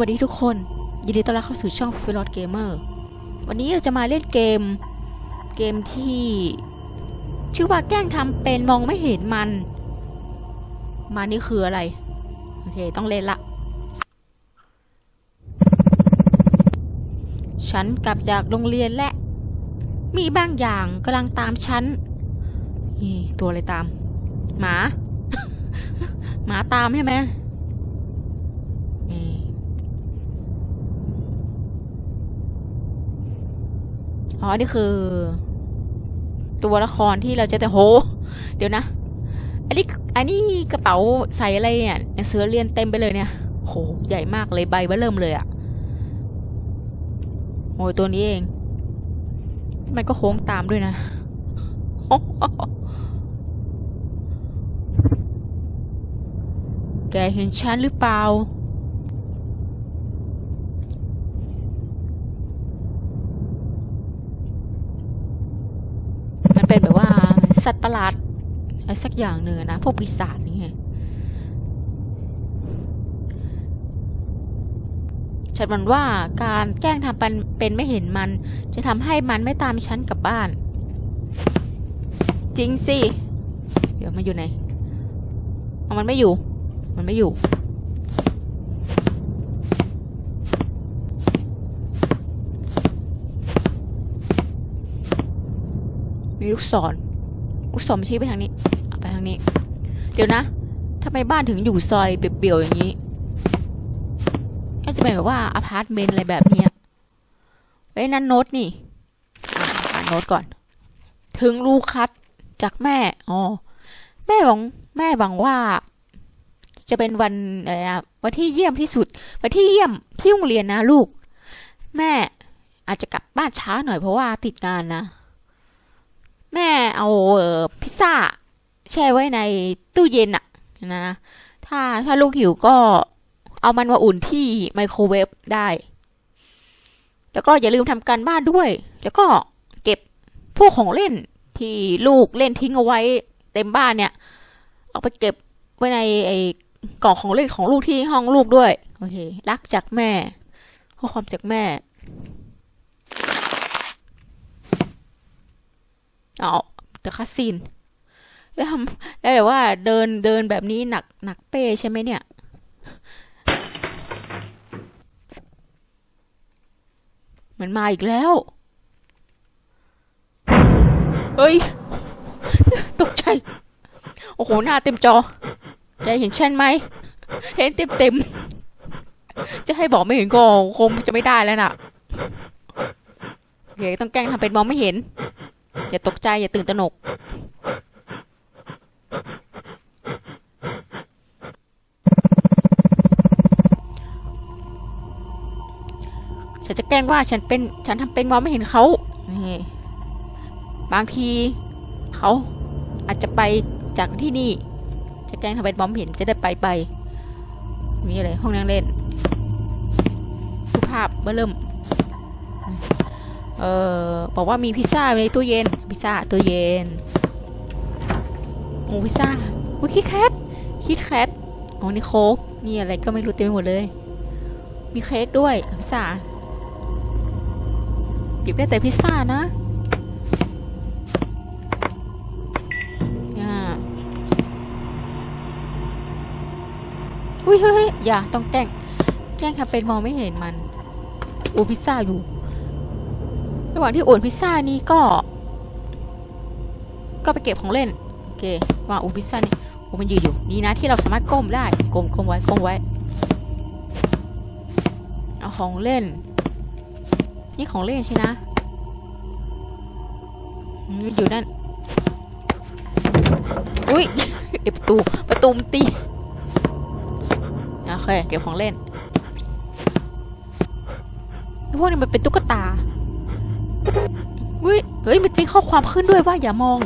วัสดีทุกคน ยินดีต้อนรับเข้าสู่ช่องฟิลอ t เกมเมอร์วันนี้เราจะมาเล่นเกม เกมที่ ชื่อว่าแกล้งทำเป็นมองไม่เห็นมันมานี่คืออะไร โอเค ต้องเล่นละ ฉันกลับจากโรงเรียนและ มีบางอย่างกำลังตามฉันนี่ตัวอะไรตาม หมา หมาตามใช่ไหมนี่ อ๋อ นี่คือ ตัวละครที่เราจะแต่โห เดี๋ยวนะ อันนี้ อันนี้กระเป๋าใส่อะไรเนี่ยหนังสือเรียนเต็มไปเลยเนี่ยโห ใหญ่มากเลยใบเบ้อเริ่มเลยอะโอ้ยตัวนี้เอง มันก็โค้งตามด้วยนะ แกเห็นฉันหรือเปล่า มัน เป็นแบบว่าสัตว์ประหลาดอะไรสักอย่างหนึ่งอนะ พวกปีศาจนี่ไงฉันมันว่าการแกล้งทำเป็นเป็นไม่เห็นมัน จะทำให้มันไม่ตามฉันกลับบ้าน จริงสิ เดี๋ยวมันอยู่ไหน เอามันไม่อยู่ มันไม่อยู่ มีลูกศรลูกศรชี้ไปทางนี้ไปทางนี้ เดี๋ยวนะทำไมบ้านถึงอยู่ซอยเปรี่ยวๆอย่างนี้ก็จะเป็นแบบว่าอพาร์ตเมนต์อะไรแบบเนี้ยเอ้ยนั่นโน้ตนี่อะอ่านโน้ตก่อน ถึงลูคัสจากแม่ อ๋อ แม่หวังแม่หวังว่า จะเป็นวันอะไรนะวันที่เยี่ยมที่สุด วันที่เยี่ยมที่โรงเรียนนะลูก แม่อาจจะกลับบ้านช้าหน่อยเพราะว่าติดงานนะ แม่เอาเออพิซซ่าแช่ไว้ในตู้เย็นอะนะนะถ้าถ้าลูกหิวก็เอามันมาอุ่นที่ไมโครเวฟได้ แล้วก็อย่าลืมทำการบ้านด้วย แล้วก็เก็บพวกของเล่นที่ลูกเล่นทิ้งเอาไว้เต็มบ้านเนี่ย เอาไปเก็บไว้ในไอ้กล่องของเล่นของลูกที่ห้องลูกด้วย โอเค รักจากแม่ข้อความจากแม่ เอาแต่คัสซีนแล้วทำแล้วแบบว่าเดินเดินแบบนี้หนักหนักเป้ใช่ไหมเนี่ย มันมาอีกแล้ว เฮ้ย ตกใจ โอ้โห หน้าเต็มจอแกเห็นฉันไหม เห็นเต็มเต็ม จะให้บอกไม่เห็นก็คงจะไม่ได้แล้วน่ะโอเคต้องแกล้งทำเป็นมองไม่เห็น อย่าตกใจ อย่าตื่นตระหนก ฉันจะแกล้งว่าฉันเป็น ฉันทำเป็นมองไม่เห็นเขาบางที เขาอาจจะไปจากที่นี่ จะแกล้งทำเป็นมองไม่เห็นจะได้ไปไปนี่อะไรห้องนั่งเล่นรูปภาพเมื่อเริ่ม เออบอกว่ามีพิซซ่าในตู้เย็น พิซซ่าตู้เย็นโอ้พิซซ่าโอ้คิดแคทคิดแคทโอ้นี่โค้กนี่อะไรก็ไม่รู้เต็มไปหมดเลย มีเค้กด้วยพิซซ่าหยิบได้แต่พิซซ่านะอุ้ยเฮ้ยเฮ้ยอย่าต้องแกล้งแกล้งทำเป็นมองไม่เห็นมันอ้พิซซ่าอยู่ ระหว่างที่อุ่นพิซซ่านี่ก็ ก็ไปเก็บของเล่น โอเควางอุ่นพิซซ่านี่โอ้มันยืนอยู่ดีนะที่เราสามารถก้มได้ก้มก้มไว้ก้มไว้เอาของเล่น นี่ของเล่นใช่นะอืมอยู่นั่นอุ้ยเอประตูประตูมันตีโอเคเก็บของเล่นไอ้พวกนี้มันเป็นตุ๊กตา เฮ้ย เฮ้ย มันมีข้อความขึ้นด้วยว่าอย่ามอง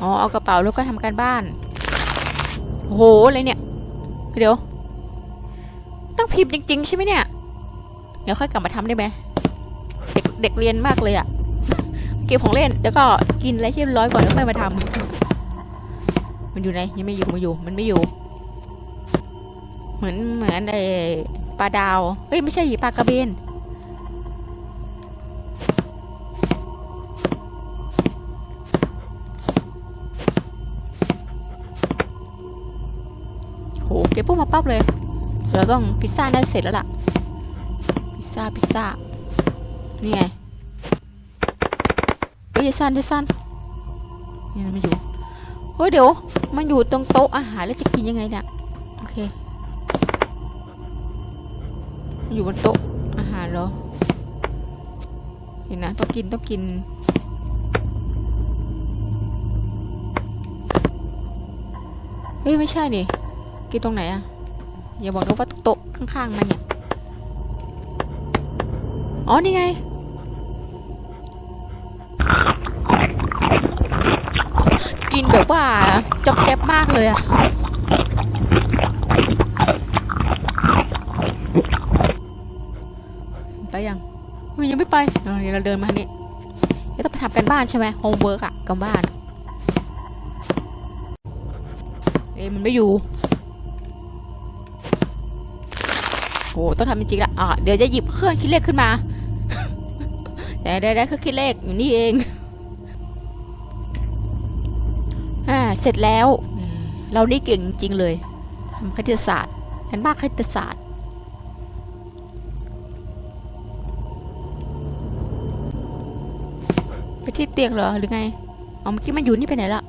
อ๋อ เอากระเป๋าแล้วก็ทำการบ้าน โห อะไรเนี่ย เดี๋ยว ต้องพิมพ์จริง ๆ ใช่ไหมเนี่ย เดี๋ยวค่อยกลับมาทำได้ไหม เด็กเด็กเรียนมากเลยอะเก็บของเล่น แล้วก็กินอะไรที่ร้อยก่อนแล้วค่อยมาทำมันอยู่ไหนยังไม่อยู่มาอยู่ มันไม่อยู่ เหมือนเหมือนไอ ปลาดาว เอ้ยไม่ใช่ปลากระเบน โห เก็บพวกมาปั๊บเลย เราต้องพิซซ่าได้เสร็จแล้วล่ะ พิซซ่า พิซซ่า นี่ไงเฮ้ยสันเจสันนี่มันอยู่ เฮ้ยเดี๋ยว มันอยู่ตรงโต๊ะอาหารแล้วจะกินยังไงเนี่ย โอเค อยู่บนโต๊ะอาหารเหรอ เห็นนะ ต้องกินต้องกิน เฮ้ย ไม่ใช่ดิ กินตรงไหนอะอย่าบอกนะว่าโต๊ะข้างๆมันเนี่ย อ๋อ นี่ไงกินแบบว่าจอบแจ๊บมากเลยอะ ไปเดี๋ยวเราเดินมาทางนี้เดี๋ยวต้องไปทำกันบ้านใช่ไหมโฮมเวิร์กอะกันบ้านเอ้มันไม่อยู่โอ้ต้องทำจริงๆละอะเดี๋ยวจะหยิบเครื่องคิดเลขขึ้นมาได้ได้ได้เครื่องคิดเลขอยู่นี่เองอ่าเสร็จแล้ว เรานี่เก่งจริงเลยทำคณิตศาสตร์กันบ้าคณิตศาสตร์ ที่เตียงเหรอหรือไงเอาเมื่อกี้มันอยู่นี่ไปไหนละ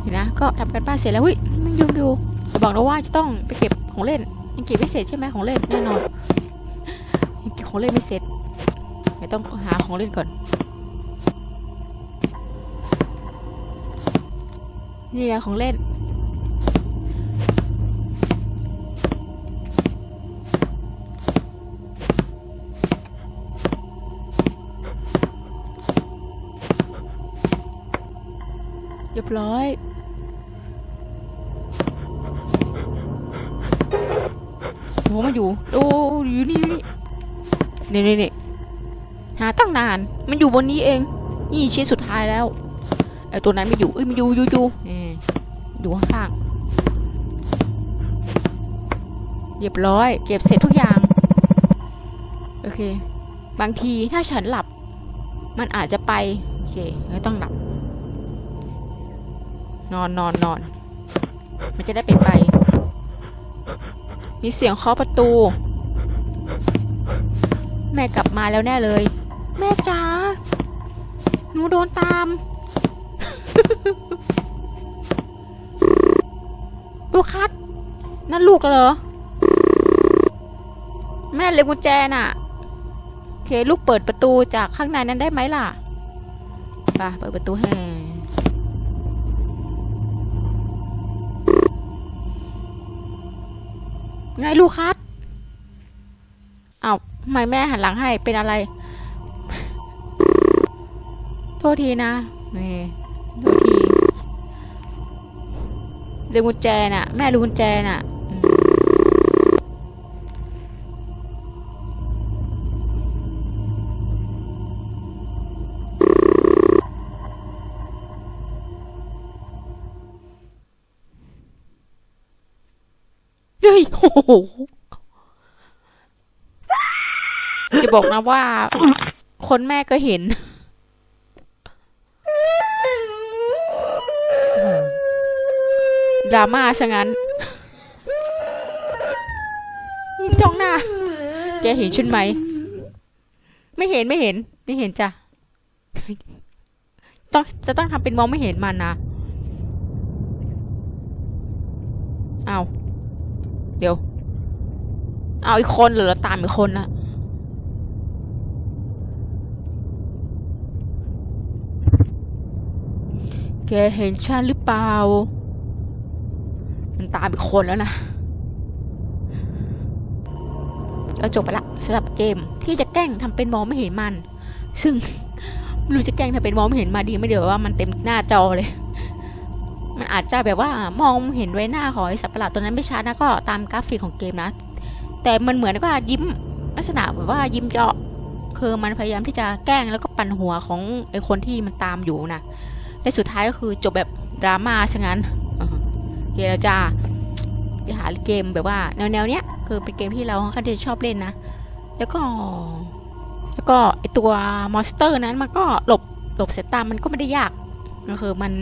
เห็นนะ ก็ทำกันบ้านเสร็จแล้วเฮ้ยมันยุ่งอยู่แต่บอกเราว่าจะต้องไปเก็บของเล่นยังเก็บไม่เสร็จใช่ไหมของเล่นแน่นอนยังเก็บของเล่นไม่เสร็จไม่ต้องหาของเล่นก่อนนี่ของเล่น เรียบร้อยโหมาอยู่ โอ้อยู่นี่อยู่นี่นี่นี่หาตั้งนาน มันอยู่บนนี้เอง นี่ชิ้นสุดท้ายแล้วไอ้ตัวนั้นไม่อยู่เอ้ยมันอยู่อยู่อยู่อยู่ข้างเรียบร้อย เก็บเสร็จทุกอย่าง โอเค บางทีถ้าฉันหลับ มันอาจจะไป โอเคไม่ต้องหลับ นอนนอนนอนมันจะได้ไปไป มีเสียงเคาะประตู แม่กลับมาแล้วแน่เลย แม่จ๋าหนูโดนตาม ลูกคัดนั่นลูกเหรอ แม่เลยกุญแจน่ะโอเค ลูกเปิดประตูจากข้างในนั้นได้ไหมล่ะไปเปิดประตูให้ ไงลูกคัสเอาวทำไมแม่หันหลังให้เป็นอะไร โทษทีนะนี่โทษทีเรื่องกุญแจน่ะ แม่รู้กุญแจน่ะ ยโอ้โหจะบอกนะว่า คนแม่ก็เห็น ดราม่าซะงั้น จ้องหน้า แกเห็นฉันไหม ไม่เห็นไม่เห็น ไม่เห็นจ้ะ ต้องจะต้องทำเป็นมองไม่เห็นมันนะ เอา เดี๋ยว เอาอีกคนหรือเราตามอีกคนนะแกเห็นฉันหรือเปล่า มันตามอีกคนแล้วนะก็จบไปละสำหรับเกมที่จะแกล้งทำเป็นมองไม่เห็นมัน ซึ่งไม่รู้จะแกล้งทำเป็นมองไม่เห็นมาดีไม่เดี๋ยวว่ามันเต็มหน้าจอเลย มันอาจจะแบบว่ามองเห็นไว้หน้าของไอ้สัตว์ประหลาดตัวนั้นไม่ชัดนะก็ตามกราฟิกของเกมนะ แต่มันเหมือนว่ายิ้มลักษณะแบบว่ายิ้มเยาะคือมันพยายามที่จะแกล้งแล้วก็ปั่นหัวของไอ้คนที่มันตามอยู่นะและสุดท้ายก็คือจบแบบดราม่าซะงั้นอ่าฮะเดี๋ยวเราจะไปหาเกมแบบว่าแนวแนวเนี้ยคือเป็นเกมที่เราค่อนข้างที่จะชอบเล่นนะ แล้วก็ แล้วก็ไอตัวมอนสเตอร์นั้นมันก็หลบหลบเสายตามันก็ไม่ได้ยากก็คือมัน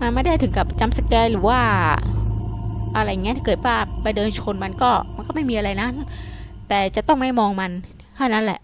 มันไม่ได้ถึงกับจัมสแกร์หรือว่า อะไรเงี้ยถ้าเกิดว่าไปเดินชนมันก็ มันก็ไม่มีอะไรนะ แต่จะต้องไม่มองมันแค่นั้นแหละ